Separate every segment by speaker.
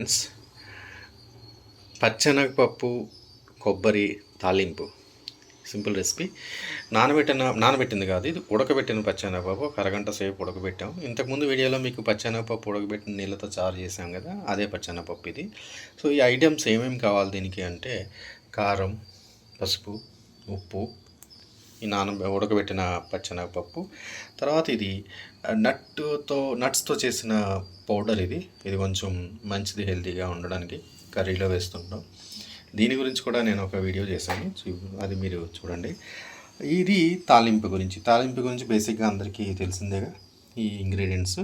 Speaker 1: Friends పచ్చెనగపప్పు కొబ్బరి తాలింపు. Simple recipe నానబెట్టిన నానబెట్టింది కాదు ఇది ఉడకబెట్టిన పచ్చెనగపప్పు. ఒక అరగంట సేపు ఉడకబెట్టాం ఇంతకుముందు వీడియోలో మీకు పచ్చెనగపప్పు ఉడకబెట్టిన నీళ్ళతో చారు చేసాం కదా అదే పచ్చెనగపప్పు ఇది. సో ఈ ఐటమ్స్ ఏమేమి కావాలి దీనికి అంటే కారం పసుపు ఉప్పు ఈ నాన ఉడకబెట్టిన పచ్చెనగపప్పు. తర్వాత ఇది నట్టుతో నట్స్తో చేసిన పౌడర్ ఇది. ఇది కొంచెం మంచిది హెల్తీగా ఉండడానికి కర్రీలో వేస్తుంటాం. దీని గురించి కూడా నేను ఒక వీడియో చేశాను. అది మీరు చూడండి. ఇది తాలింపు గురించి. తాలింపు గురించి బేసిక్గా అందరికీ తెలిసిందేగా ఈ ఇంగ్రీడియంట్స్.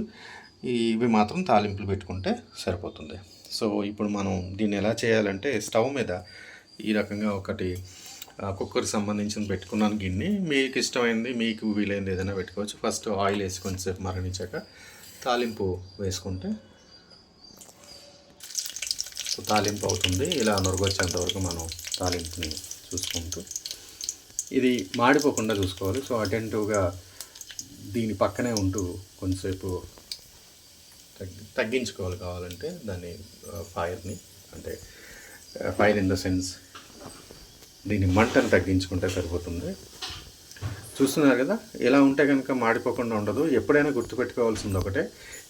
Speaker 1: ఇవి మాత్రం తాలింపులు పెట్టుకుంటే సరిపోతుంది. సో ఇప్పుడు మనం దీన్ని ఎలా చేయాలంటే స్టవ్ మీద ఈ రకంగా ఒకటి కుక్కర్కి సంబంధించిన పెట్టుకున్నాను గిన్నె. మీకు ఇష్టమైంది మీకు వీలైంది ఏదైనా పెట్టుకోవచ్చు. ఫస్ట్ ఆయిల్ వేసి కొంచెంసేపు మరణించాక తాలింపు వేసుకుంటే సో తాలింపు అవుతుంది. ఇలా నొరగొచ్చేంత వరకు మనం తాలింపుని చూసుకుంటూ ఇది మాడిపోకుండా చూసుకోవాలి. సో అటెంటివ్గా దీని పక్కనే ఉంటూ కొంచెంసేపు తగ్గి తగ్గించుకోవాలి కావాలంటే దాన్ని ఫైర్ని అంటే ఫైర్ ఇన్ ద సెన్స్ దీని మంటను తగ్గించుకుంటే సరిపోతుంది. చూస్తున్నారు కదా ఇలా ఉంటే కనుక మాడిపోకుండా ఉండదు. ఎప్పుడైనా గుర్తుపెట్టుకోవాల్సింది ఒకటే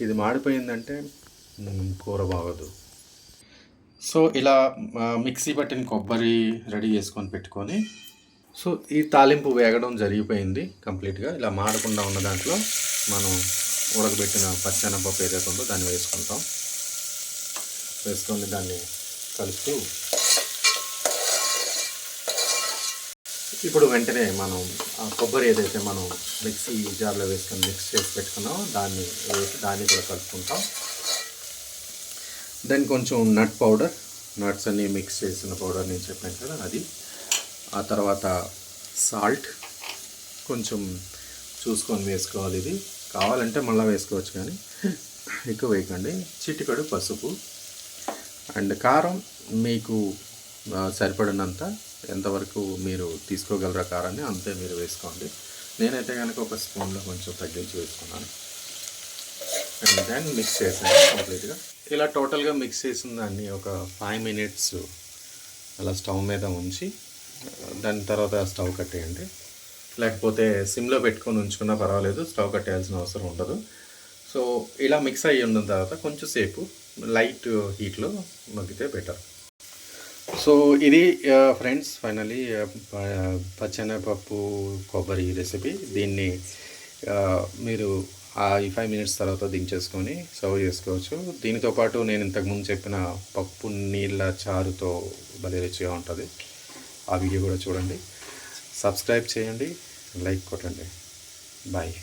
Speaker 1: ఇది మాడిపోయిందంటే కూర బాగోదు. సో ఇలా మిక్సీ పట్టిన కొబ్బరి రెడీ చేసుకొని పెట్టుకొని సో ఈ తాలింపు వేగడం జరిగిపోయింది కంప్లీట్గా. ఇలా మాడకుండా ఉన్న దాంట్లో మనం ఉడకబెట్టిన పచ్చెనపప్పు ఏదైతే ఉందో దాన్ని వేసుకుంటాం. వేసుకొని దాన్ని కలుపుతూ ఇప్పుడు వెంటనే మనం ఆ కొబ్బరి ఏదైతే మనం మిక్సీ జార్లో వేసుకొని మిక్స్ చేసి పెట్టుకున్నామో దాన్ని వేసి దాన్ని కూడా కలుపుకుంటాం. దెన్ కొంచెం నట్ పౌడర్ నట్స్ అన్ని మిక్స్ చేసిన పౌడర్ నేను చెప్పాను కదా అది. ఆ తర్వాత సాల్ట్ కొంచెం చూసుకొని వేసుకోవాలి ఇది. కావాలంటే మళ్ళీ వేసుకోవచ్చు కానీ ఎక్కువ వేయకండి. చిటికడు పసుపు అండ్ కారం మీకు సరిపడినంత ఎంతవరకు మీరు తీసుకోగలరా కారాన్ని అంతే మీరు వేసుకోండి. నేనైతే కనుక ఒక స్పూన్లో కొంచెం తగ్గించి వేసుకున్నాను. అండ్ దెన్ మిక్స్ చేసాను కంప్లీట్గా ఇలా టోటల్గా మిక్స్ చేసిన దాన్ని ఒక ఫైవ్ మినిట్స్ అలా స్టవ్ మీద ఉంచి దాని తర్వాత స్టవ్ కట్టేయండి. లేకపోతే సిమ్లో పెట్టుకొని ఉంచుకున్నా పర్వాలేదు స్టవ్ కట్టేయాల్సిన అవసరం ఉండదు. సో ఇలా మిక్స్ అయ్యి ఉన్న తర్వాత కొంచెం సేపు లైట్ హీట్లో మగ్గితే బెటర్ సో ఇది ఫ్రెండ్స్ ఫైనలీ పచ్చెనపప్పు కొబ్బరి రెసిపీ. దీన్ని మీరు ఆ ఈ ఫైవ్ మినిట్స్ తర్వాత దించేసుకొని సర్వ్ చేసుకోవచ్చు. దీనితో పాటు నేను ఇంతకుముందు చెప్పిన పప్పు నీళ్ళ చారుతో భలే రుచిగా ఉంటుంది. ఆ వీడియో కూడా చూడండి. సబ్స్క్రైబ్ చేయండి. లైక్ కొట్టండి. బాయ్.